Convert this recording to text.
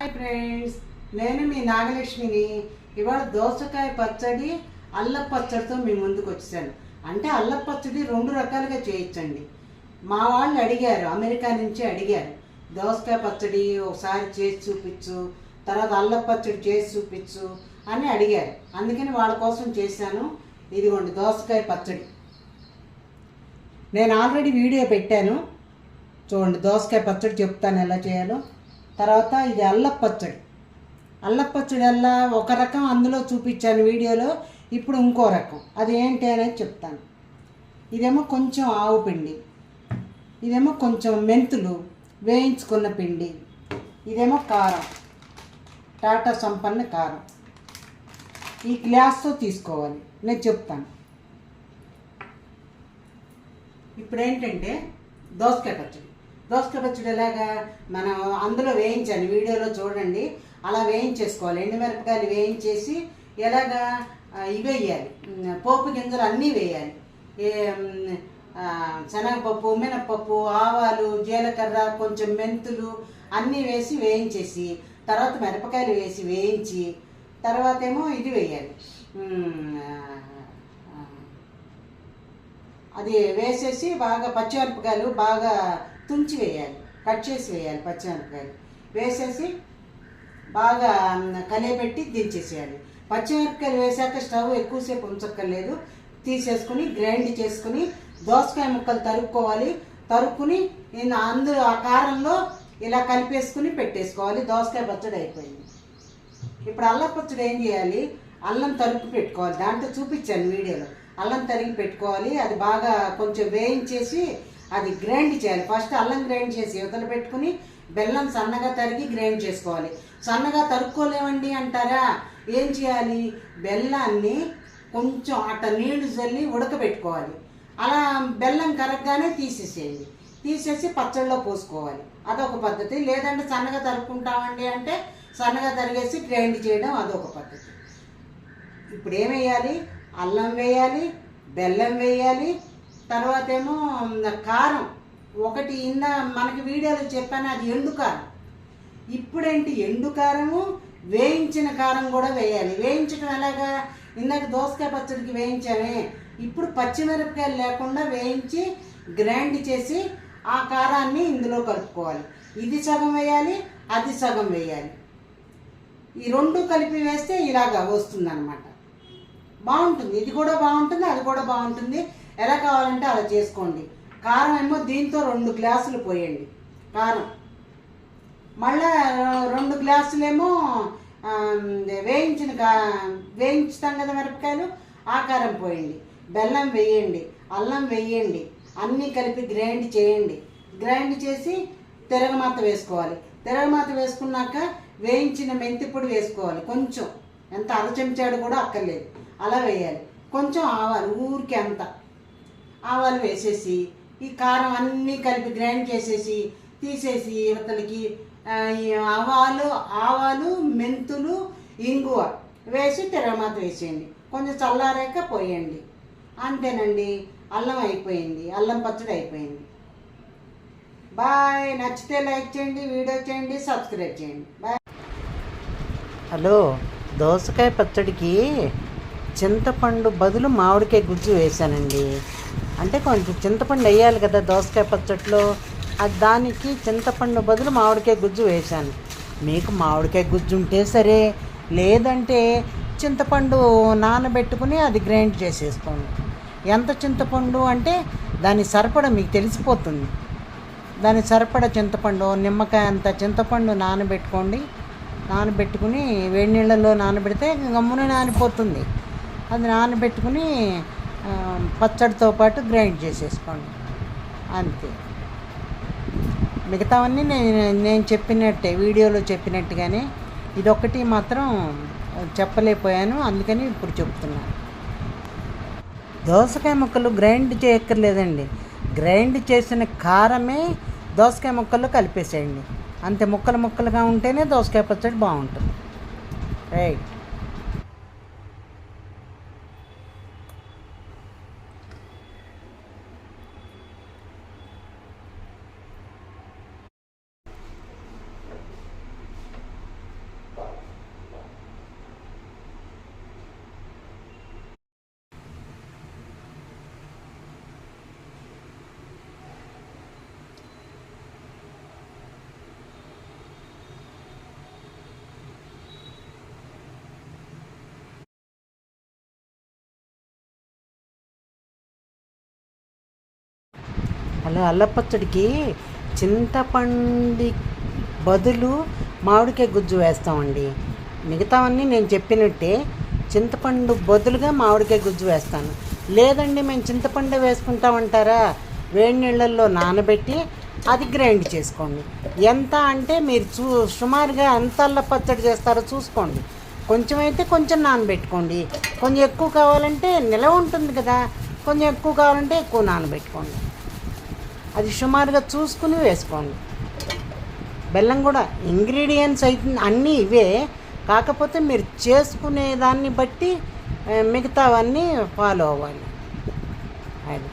Hi friends నేను మీ నాగలక్ష్మిని. ఇవాళ దోసకాయ పచ్చడి అల్లం పచ్చడితో మీ ముందుకు వచ్చాను అంటే అల్లం పచ్చడి రెండు రకాలుగా చేయొచ్చండి మా వాళ్ళు అడిగారు అమెరికా నుంచి అడిగారు. దోసకాయ పచ్చడి ఒకసారి చేసి చూపించు తర్వాత అల్లం పచ్చడి చేసి చూపించు అని అడిగారు. అందుకని వాళ్ళ కోసం చేశాను. ఇదిగోండి దోసకాయ పచ్చడి. నేను ఆల్రెడీ వీడియో పెట్టాను. చూడండి దోసకాయ పచ్చడి చెప్తాను ఎలా చేయాలో. తర్వాత ఇది అల్లపచ్చడి. అల్లపచ్చడి అల్లా ఒక రకం అందులో చూపించాను వీడియోలో ఇప్పుడు ఇంకో రకం. అది ఏంటి అనేది చెప్తాను. ఇదేమో కొంచెం ఆవు పిండి. ఇదేమో కొంచెం మెంతులు వేయించుకున్న పిండి. ఇదేమో కారం. టాటా సంపన్న కారం. ఈ గ్లాస్తో తీసుకోవాలి. నేను చెప్తాను. ఇప్పుడు ఏంటంటే దోసకాయ పచ్చడి. దోసకాయ పచ్చడి ఎలాగా మనం అందులో వేయించాలి. వీడియోలో చూడండి. అలా వేయించేసుకోవాలి. ఎండుమిరపకాయలు వేయించేసి ఎలాగా ఇవి వేయాలి. పోపు గింజలు అన్నీ వేయాలి. ఏ, శనగపప్పు మినపప్పు ఆవాలు జీలకర్ర కొంచెం మెంతులు అన్నీ వేసి వేయించేసి తర్వాత మిరపకాయలు వేసి వేయించి తర్వాత ఏమో ఇది వేయాలి. అది వేసేసి బాగా పచ్చిమిరపకాయలు బాగా తుంచి వేయాలి కట్ చేసి వేయాలి పచ్చిమిరపకాయలు. వేసేసి బాగా కలియబెట్టి దించేసేయాలి. పచ్చిమిరపకాయలు వేసాక స్టవ్ ఎక్కువసేపు ఉంచక్కర్లేదు. తీసేసుకుని గ్రైండ్ చేసుకుని దోసకాయ ముక్కలు తరుక్కోవాలి. తరుక్కుని అందులో ఆ కారంలో ఇలా కలిపేసుకుని పెట్టేసుకోవాలి. దోసకాయ పచ్చడి అయిపోయింది. ఇప్పుడు అల్లం పచ్చడి ఏం చేయాలి? అల్లం తరుపు పెట్టుకోవాలి. దాంట్లో చూపించాను వీడియోలో. అల్లం తరిగి పెట్టుకోవాలి. అది బాగా కొంచెం వేయించేసి అది గ్రైండ్ చేయాలి. ఫస్ట్ అల్లం గ్రైండ్ చేసి యువతలు పెట్టుకుని బెల్లం సన్నగా తరిగి గ్రైండ్ చేసుకోవాలి. సన్నగా తరుక్కోలేమండి అంటారా? ఏం చేయాలి? బెల్లాన్ని కొంచెం అట్ట నీళ్ళు చల్లి ఉడకబెట్టుకోవాలి. అలా బెల్లం కరగ్గానే తీసేసేయండి. తీసేసి పచ్చళ్ళలో పోసుకోవాలి. అదొక పద్ధతి. లేదంటే సన్నగా తరుక్కుంటామండి అంటే సన్నగా తరిగేసి గ్రైండ్ చేయడం అదొక పద్ధతి. ఇప్పుడు ఏం వేయాలి? అల్లం వేయాలి బెల్లం వేయాలి తర్వాత ఏమో కారం. ఒకటి ఇంద మనకి వీడియోలో చెప్పాను అది ఎండు కారం. ఇప్పుడేంటి ఎండు కారము వేయించిన కారం కూడా వేయాలి. వేయించడం ఎలాగా? ఇందాక దోసకాయ పచ్చడికి వేయించామే. ఇప్పుడు పచ్చిమిరపకాయలు లేకుండా వేయించి గ్రైండ్ చేసి ఆ కారాన్ని ఇందులో కలుపుకోవాలి. ఇది సగం వేయాలి అది సగం వేయాలి. ఈ రెండు కలిపి వేస్తే ఇలాగా వస్తుంది అనమాట బాగుంటుంది. ఇది కూడా బాగుంటుంది అది కూడా బాగుంటుంది. ఎలా కావాలంటే అలా చేసుకోండి. కారం ఏమో దీంతో రెండు గ్లాసులు పోయండి. కారం. మళ్ళా రెండు గ్లాసులేమో వేయించిన కా వేయించుతాం కదా మిరపకాయలు ఆ కారం పోయండి. బెల్లం వేయండి అల్లం వేయండి అన్నీ కలిపి గ్రైండ్ చేయండి. గ్రైండ్ చేసి తిరగమాత వేసుకోవాలి. తిరగమాత వేసుకున్నాక వేయించిన మెంతి పొడి వేసుకోవాలి కొంచెం. ఎంత అర చెంచాడు కూడా అక్కర్లేదు. అలా వేయాలి. కొంచెం ఆవాలి ఊరికి అంత. ఆవాలు వేసేసి ఈ కారం అన్నీ కలిపి గ్రైండ్ చేసేసి తీసేసి ఇవతలకి ఆవాలు ఆవాలు మెంతులు ఇంగువ వేసి తిరగమాత వేసేయండి. కొంచెం చల్లారాక పోయండి. అంతేనండి అల్లం అయిపోయింది అల్లం పచ్చడి అయిపోయింది. బాయ్ నచ్చితే లైక్ చేయండి వీడియో చేయండి సబ్స్క్రైబ్ చేయండి. బాయ్. హలో దోసకాయ పచ్చడికి చింతపండు బదులు మామిడికాయ గుజ్జు వేశానండి. అంటే కొంచెం చింతపండు వేయాలి కదా దోసకాయ పచ్చట్లో. అది దానికి చింతపండు బదులు మామిడికాయ గుజ్జు వేశాను. మీకు మామిడికాయ గుజ్జు ఉంటే సరే లేదంటే చింతపండు నానబెట్టుకుని అది గ్రైండ్ చేసేసుకోండి. ఎంత చింతపండు అంటే దాని సరిపడ మీకు తెలిసిపోతుంది. దాని సరిపడ చింతపండు నిమ్మకాయ అంత చింతపండు నానబెట్టుకోండి. నానబెట్టుకుని వేడి నీళ్ళలో నానబెడితే గమ్మున నానిపోతుంది. అది నానబెట్టుకుని పచ్చడితో పాటు గ్రైండ్ చేసేసుకోండి. అంతే. మిగతావన్నీ నేను నేను చెప్పినట్టే వీడియోలో చెప్పినట్టుగానే ఇదొక్కటి మాత్రం చెప్పలేకపోయాను అందుకని ఇప్పుడు చెప్తున్నాను దోసకాయ ముక్కలు గ్రైండ్ చేయక్కర్లేదండి. గ్రైండ్ చేసిన కారమే దోసకాయ ముక్కల్లో కలిపేసేయండి. అంతే ముక్కలు ముక్కలుగా ఉంటేనే దోసకాయ పచ్చడి బాగుంటుంది. రైట్. అలా అల్లపచ్చడికి చింతపండు బదులు మామిడికాయ గుజ్జు వేస్తామండి. మిగతావన్నీ నేను చెప్పినట్టే చింతపండు బదులుగా మామిడికాయ గుజ్జు వేస్తాను. లేదండి మేము చింతపండు వేసుకుంటామంటారా? వేడి నీళ్ళల్లో నానబెట్టి అది గ్రైండ్ చేసుకోండి. ఎంత అంటే మీరు చూ సుమారుగా ఎంత అల్ల పచ్చడి చేస్తారో చూసుకోండి. కొంచెం అయితే కొంచెం నానబెట్టుకోండి. కొంచెం ఎక్కువ కావాలంటే నిలవ ఉంటుంది కదా. కొంచెం ఎక్కువ కావాలంటే ఎక్కువ నానబెట్టుకోండి. అది సుమారుగా చూసుకుని వేసుకోండి. బెల్లం కూడా ఇంగ్రీడియంట్స్ అయితే అన్నీ ఇవే. కాకపోతే మీరు చేసుకునే దాన్ని బట్టి మిగతావన్నీ ఫాలో అవ్వాలి అది